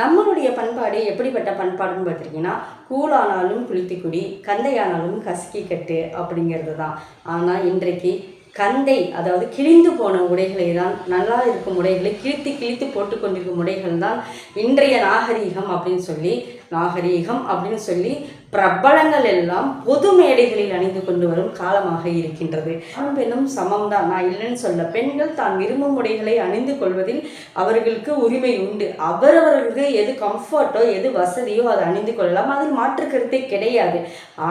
நம்மளுடைய பண்பாடு எப்படிப்பட்ட பண்பாடுன்னு பார்த்துட்டிங்கன்னா கூழானாலும் குளித்து குடி கந்தையானாலும் கசக்கி கட்டு அப்படிங்கிறது தான். ஆனால் இன்றைக்கு கந்தை அதாவது கிழிந்து போன உடைகளை தான் நல்லா இருக்கும் உடைகளை கிழித்து கிழித்து போட்டுக்கொண்டிருக்கும் உடைகள் தான் இன்றைய நாகரீகம் அப்படின்னு சொல்லி நாகரீகம் அப்படின்னு சொல்லி பிரபலங்கள் எல்லாம் பொது மேடைகளில் அணிந்து கொண்டு வரும் காலமாக இருக்கின்றது. ஆண் பெண்ணும் சமம் தான் நான் இல்லைன்னு சொல்ல பெண்கள் தான் விரும்பும் உடைகளை அணிந்து கொள்வதில் அவர்களுக்கு உரிமை உண்டு. அவரவர்களுக்கு எது கம்ஃபர்ட்டோ எது வசதியோ அதை அணிந்து கொள்ளலாம். அதில் மாற்று கருத்தே கிடையாது.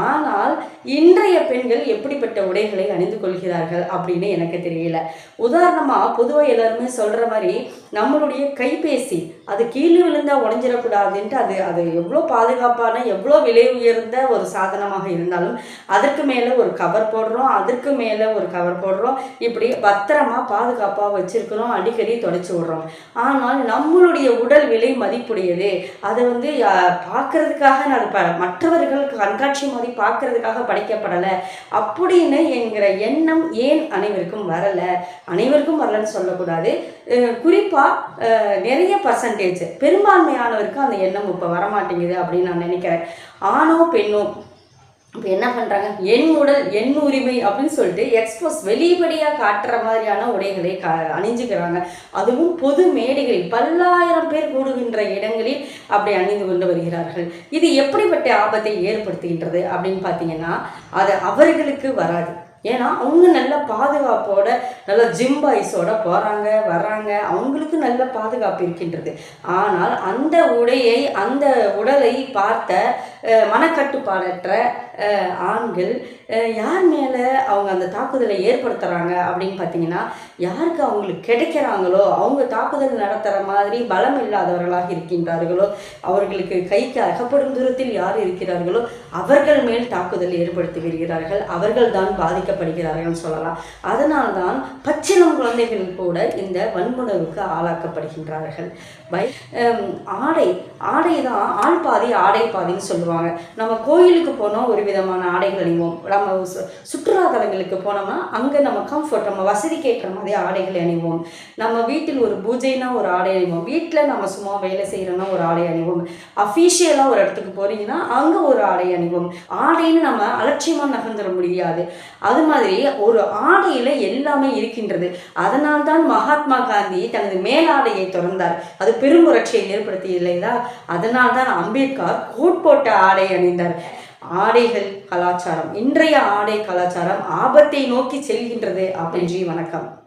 ஆனால் இன்றைய பெண்கள் எப்படிப்பட்ட உடைகளை அணிந்து கொள்கிறார்கள்? அப்படின்னு எனக்கு தெரியல. உதாரணமாக பொதுவாக எல்லாருமே சொல்கிற மாதிரி நம்மளுடைய கைபேசி அது கீழே விழுந்தால் உடஞ்சிடக்கூடாதுன்ட்டு அது அது எவ்வளோ பாதுகாப்பான எவ்வளோ விலை உயர்ந்த ஒரு சாதனமாக இருந்தாலும் அதற்கு மேலே ஒரு கவர் போடுறோம் அதற்கு மேலே ஒரு கவர் போடுறோம். இப்படி பத்திரமா பாதுகாப்பாக வச்சுருக்கிறோம் அடிக்கடி தொடச்சி விடுறோம். ஆனால் நம்மளுடைய உடல் விலை மதிப்புடையது. அதை வந்து பார்க்கறதுக்காக நான் ப மற்றவர்கள் கண்காட்சி மாதிரி பார்க்கறதுக்காக படைக்கப்படலை. அப்படின்னு என்கிற எண்ணம் ஏன் அனைவருக்கும் வரலை. அனைவருக்கும் வரலன்னு சொல்லக்கூடாது. குறிப்பாக குறிப்பா நிறைய பர்சன்டேஜ் பெரும்பான்மையானவருக்கு அந்த எண்ணம் இப்போ வரமாட்டேங்குது அப்படின்னு நான் நினைக்கிறேன். ஆணோ பெண்ணோ இப்போ என்ன பண்ணுறாங்க என் உடல் என் உரிமை அப்படின்னு சொல்லிட்டு எக்ஸ்போஸ் வெளிப்படையாக காட்டுற மாதிரியான உடைகளை க அணிஞ்சுக்கிறாங்க. அதுவும் பொது மேடைகளில் பல்லாயிரம் பேர் கூடுகின்ற இடங்களில் அப்படி அணிந்து கொண்டு வருகிறார்கள். இது எப்படிப்பட்ட ஆபத்தை ஏற்படுத்துகின்றது அப்படின்னு பார்த்தீங்கன்னா அது அவர்களுக்கு வராது. ஏன்னா அவங்க நல்ல பாதுகாப்போட நல்ல ஜிம் பாய்ஸோட போகிறாங்க வர்றாங்க. அவங்களுக்கு நல்ல பாதுகாப்பு இருக்கின்றது. ஆனால் அந்த உடையை அந்த உடலை பார்த்த மனக்கட்டுப்பாடற்ற ஆண்கள் யார் மேலே அவங்க அந்த தாக்குதலை ஏற்படுத்துகிறாங்க அப்படின்னு பார்த்தீங்கன்னா யாருக்கு அவங்களுக்கு கிடைக்கிறாங்களோ அவங்க தாக்குதல் நடத்துகிற மாதிரி பலம் இல்லாதவர்களாக இருக்கின்றார்களோ அவர்களுக்கு கைக்கு அகப்படும் தூரத்தில் யார் இருக்கிறார்களோ அவர்கள் மேல் தாக்குதல் ஏற்படுத்தி வருகிறார்கள் அவர்கள் தான் பாதிக்கப்படுகிறார்கள் சொல்லலாம். அதனால் தான் பச்சிளம் குழந்தைகள் கூட இந்த வன்முறைவுக்கு ஆளாக்கப்படுகின்றார்கள். பை ஆடை ஆடை தான் ஆள் பாதி ஆடை பாதின்னு சொல்லுவாங்க. நம்ம கோயிலுக்கு போனோம் ஒரு விதமான ஆடைகள் அணிவோம் நம்ம சு- சுற்றுலா தலங்களுக்கு போனோம்னா அங்கே நம்ம கம்ஃபர்ட் நம்ம வசதி ஏற்ற மாதிரி ஆடைகளை அணிவோம். நம்ம வீட்டில் ஒரு பூஜைனா ஒரு ஆடை அணிவோம். வீட்டில் நம்ம சும்மா வேலை செய்கிறோன்னா ஒரு ஆடை அணிவோம். அஃபீஷியலாக ஒரு இடத்துக்கு போகிறீங்கன்னா அங்கே ஒரு ஆடை அணிவோம். ஆடைன்னு நம்ம அலட்சியமாக நகர்ந்துட முடியாது. அது மாதிரி ஒரு ஆடையில் எல்லாமே இருக்கின்றது. அதனால்தான் மகாத்மா காந்தி தனது மேலாடையை திறந்தார். அது பெரும்புரட்சியை ஏற்படுத்தியதில்லைதா அதனால்தான் அம்பேத்கர் கோட் போட்ட ஆடை அணிந்தார். ஆடைகள் கலாச்சாரம். இன்றைய ஆடை கலாச்சாரம் ஆபத்தை நோக்கி செல்கின்றது. அப்படின்றி வணக்கம்.